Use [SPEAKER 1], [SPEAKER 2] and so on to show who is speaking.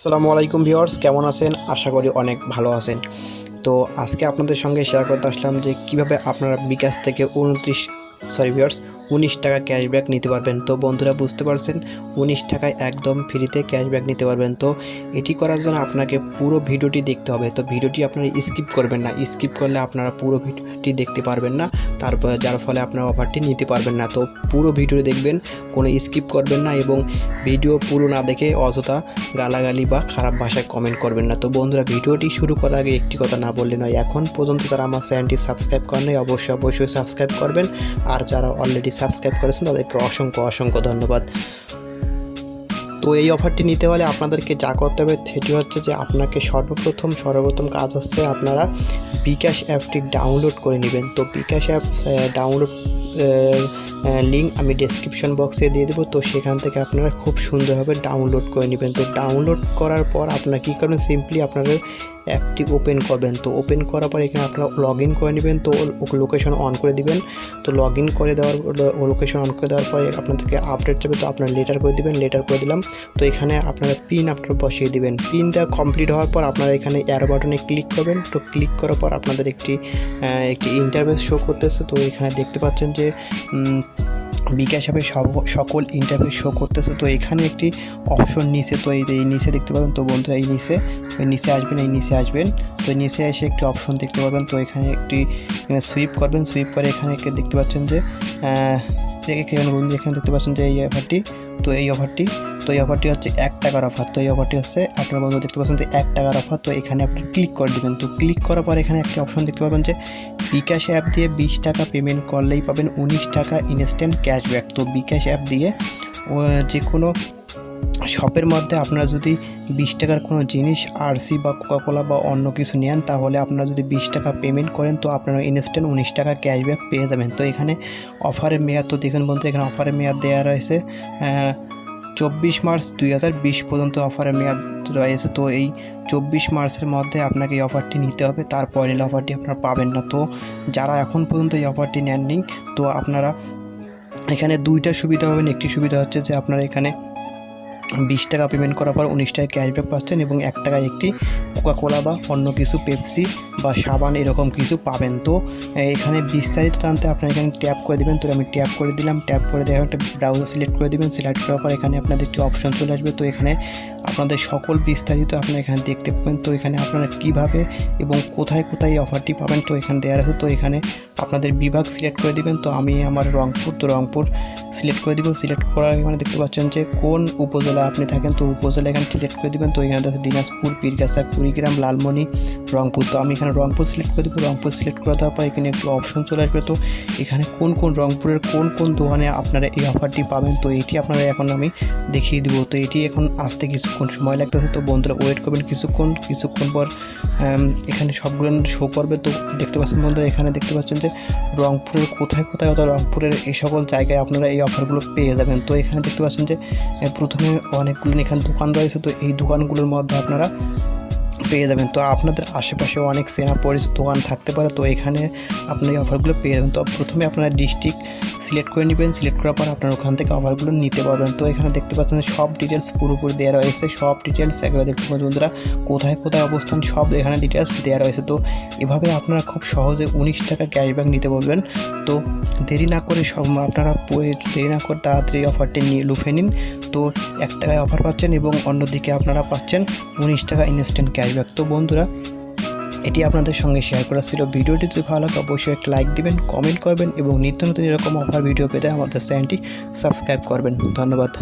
[SPEAKER 1] আসসালামু আলাইকুম ভিউয়ার্স, কেমন আছেন? আশা করি অনেক ভালো আছেন। তো আজকে আপনাদের সঙ্গে শেয়ার করতে আসলাম যে কীভাবে আপনারা বিকাশ থেকে উনত্রিশ সরি ভিউয়ার্স উনিশ টাকা ক্যাশব্যাক নিতে পারবেন। তো বন্ধুরা, বুঝতে পারছেন? উনিশ টাকায় একদম ফ্রিতে ক্যাশব্যাক নিতে পারবেন। তো এটি করার জন্য আপনাকে পুরো ভিডিওটি দেখতে হবে। তো ভিডিওটি আপনারা স্কিপ করবেন না। স্কিপ করলে আপনারা পুরো ভিডিওটি দেখতে পারবেন না। তারপর যার ফলে আপনার অফারটি নিতে পারবেন না। তো পুরো ভিডিও দেখবেন, কোনো স্কিপ করবেন না এবং ভিডিও পুরো না দেখে অযথা গালাগালি বা খারাপ ভাষায় কমেন্ট করবেন না। তো বন্ধুরা, ভিডিওটি শুরু করার আগে একটি কথা না বললে নয়, এখন পর্যন্ত তারা আমার চ্যানেলটি সাবস্ক্রাইব করেন অবশ্যই অবশ্যই সাবস্ক্রাইব করবেন। আর যারা অলরেডি সাবস্ক্রাইব করেছেন, তাদেরকে অসংখ্য অসংখ্য ধন্যবাদ। তো এই অফারটি নিতে হলে আপনাদেরকে যা করতে হবে, সেটি হচ্ছে যে আপনাকে সর্বপ্রথম সর্বপ্রথম কাজ হচ্ছে আপনারা বিকাশ অ্যাপটি ডাউনলোড করে নেবেন। তো বিকাশ অ্যাপ ডাউনলোড লিঙ্ক আমি ডেসক্রিপশন বক্সে দিয়ে দেবো। তো সেখান থেকে আপনারা খুব সুন্দরভাবে ডাউনলোড করে নেবেন। তো ডাউনলোড করার পর আপনারা কী করবেন? সিম্পলি আপনাদের অ্যাপটি ওপেন করবেন। তো ওপেন করার পর এখানে আপনারা লগ ইন করে নেবেন। তো লোকেশন অন করে দিবেন। তো লগ ইন করে দেওয়ার লোকেশন অন করে দেওয়ার পরে আপনাদেরকে আপডেট যাবে তো আপনারা লেটার করে দিবেন লেটার করে দিলাম। তো এখানে আপনারা পিন আপনারা বসিয়ে দিবেন। পিন দেওয়া কমপ্লিট হওয়ার পর আপনারা এখানে এয়ার বাটনে ক্লিক করবেন। তো ক্লিক করার পর আপনাদের একটি একটি ইন্টারভেস শো করতেছে। তো এখানে দেখতে পাচ্ছেন যে বিকাশ হবে সব সকল ইন্টারভিউ শো করতেছে। তো এখানে একটি অপশন নিচে, তো এই এই নিচে দেখতে পাবেন তো বন্ধুরা, এই নিচে ওই নিচে আসবেন, এই নিচে আসবেন। তো নিচে এসে একটি অপশন দেখতে পাবেন। তো এখানে একটি সুইপ করবেন। সুইপ করে এখানে দেখতে পাচ্ছেন যে এখানে বন্ধু এখানে দেখতে পাচ্ছেন যে এই অফারটি তো এই অফারটি তো এই অফারটি হচ্ছে এক টাকার অফার তো এই অফারটি হচ্ছে আপনার বন্ধু দেখতে পাচ্ছেন যে এক টাকার অফার তো এখানে আপনি ক্লিক করে দেবেন। তো ক্লিক করার পর এখানে একটি অপশন দেখতে পাবেন যে বিকাশ অ্যাপ দিয়ে বিশ টাকা পেমেন্ট করলেই পাবেন উনিশ টাকা ইনস্ট্যান্ট ক্যাশব্যাক তো বিকাশ অ্যাপ দিয়ে যে কোনো শপের মধ্যে আপনারা যদি বিশ টাকার কোনো জিনিস আরসি বা কোকাকোলা বা অন্য কিছু নেন, তাহলে আপনারা যদি বিশ টাকা পেমেন্ট করেন, তো আপনারা ইনস্ট্যান্ট উনিশ টাকা ক্যাশব্যাক পেয়ে যাবেন। তো এখানে অফারের মেয়াদ, তো দেখুন বলতে এখানে অফারের মেয়াদ দেওয়া রয়েছে চব্বিশ মার্চ দুই হাজার বিশ পর্যন্ত অফারের মেয়াদ রয়েছে। তো এই চব্বিশ মার্চের মধ্যে আপনাকে এই অফারটি নিতে হবে তারপর অফারটি আপনারা পাবেন না। তো যারা এখন পর্যন্ত এই অফারটি নেননি, তো আপনারা এখানে দুইটা সুবিধা পাবেন। একটি সুবিধা হচ্ছে যে আপনারা এখানে বিশ টাকা পেমেন্ট করার পর উনিশ টাকা ক্যাশব্যাক পাচ্ছেন এবং এক টাকায় একটি কোকাকোলা বা অন্য কিছু পেপসি বা সাবান এরকম কিছু পাবেন। তো এখানে বিস্তারিত জানতে আপনারা এখানে ট্যাপ করে দেবেন। তো আমি ট্যাপ করে দিলাম। ট্যাপ করে দেওয়া একটা ব্রাউজার সিলেক্ট করে দেবেন। সিলেক্ট করার পর এখানে আপনাদের একটি অপশন চলে আসবে। তো এখানে আপনাদের সকল বিস্তারিত আপনারা এখানে দেখতে পাবেন। তো এখানে আপনারা কীভাবে এবং কোথায় কোথায় অফারটি পাবেন, তো এখানে দেওয়া আছে তো এখানে আপনাদের বিভাগ সিলেক্ট করে দিবেন। তো আমি আমার রংপুর, তো রংপুর সিলেক্ট করে দিব। সিলেক্ট করার এখানে দেখতে পাচ্ছেন যে কোন উপজেলা আপনি থাকেন। তো উপজেলা এখানে সিলেক্ট করে দিবেন। তো এখানে দেখে দিনাজপুর, পীরগাছা, কুড়িগ্রাম, লালমনি, রংপুর। তো আমি এখানে রংপুর সিলেক্ট করে দেবো। রংপুর সিলেক্ট করে দেওয়ার পর এখানে একটু অপশন চলে আসবে। তো এখানে কোন কোন রংপুরের কোন কোন দোকানে আপনারা এই অফারটি পাবেন, তো এটি আপনারা এখন আমি দেখিয়ে দেবো। তো এটি এখন আসতে কিছুক্ষণ সময় লাগতেছে তো বন্ধুরা ওয়েট করবেন কিছুক্ষণ। কিছুক্ষণ পর এখানে সবগুলো শো করবে। তো দেখতে পাচ্ছেন বন্ধুরা, এখানে দেখতে পাচ্ছেন যে রংপুরের কোথায় কোথায় অর্থাৎ রংপুরের এই সকল জায়গায় আপনারা এই অফারগুলো পেয়ে যাবেন। তো এখানে দেখতে পাচ্ছেন যে প্রথমে অনেকগুলো এখানে দোকান রয়েছে। তো এই দোকানগুলোর মধ্যে আপনারা পেয়ে যাবেন। তো আপনাদের আশেপাশে অনেক সেনা পরিচিত দোকান থাকতে পারে। তো এখানে আপনি এই অফারগুলো পেয়ে যাবেন। তো প্রথমে আপনারা ডিস্ট্রিক্ট সিলেক্ট করে নেবেন সিলেক্ট করার পর আপনার ওখান থেকে অফারগুলো নিতে পারবেন। তো এখানে দেখতে পাচ্ছেন সব ডিটেলস পুরোপুরি দেওয়া রয়েছে, সব ডিটেলস একবারে দেখতে পাচ্ছেন বন্ধুরা, কোথায় কোথায় অবস্থান সব এখানে ডিটেলস দেওয়া রয়েছে। তো এভাবে আপনারা খুব সহজে উনিশ টাকা ক্যাশব্যাক নিতে পারবেন তো দেরি না করে সব আপনারা দেরি না করে তাড়াতাড়ি অফারটি নিয়ে লুফে নিন। তো এক টাকায় অফার পাচ্ছেন এবং অন্যদিকে আপনারা পাচ্ছেন উনিশ টাকা ইনস্ট্যান্ট ক্যাশব্যাক তো বন্ধুরা এটি আপনাদের সঙ্গে শেয়ার করা ছিল। ভিডিওটি যদি ভালো লাগে, অবশ্যই একটা লাইক দিবেন কমেন্ট করবেন এবং নিত্য নতুন এরকম অফার ভিডিও পেতে আমাদের চ্যানেলটি সাবস্ক্রাইব করবেন। ধন্যবাদ।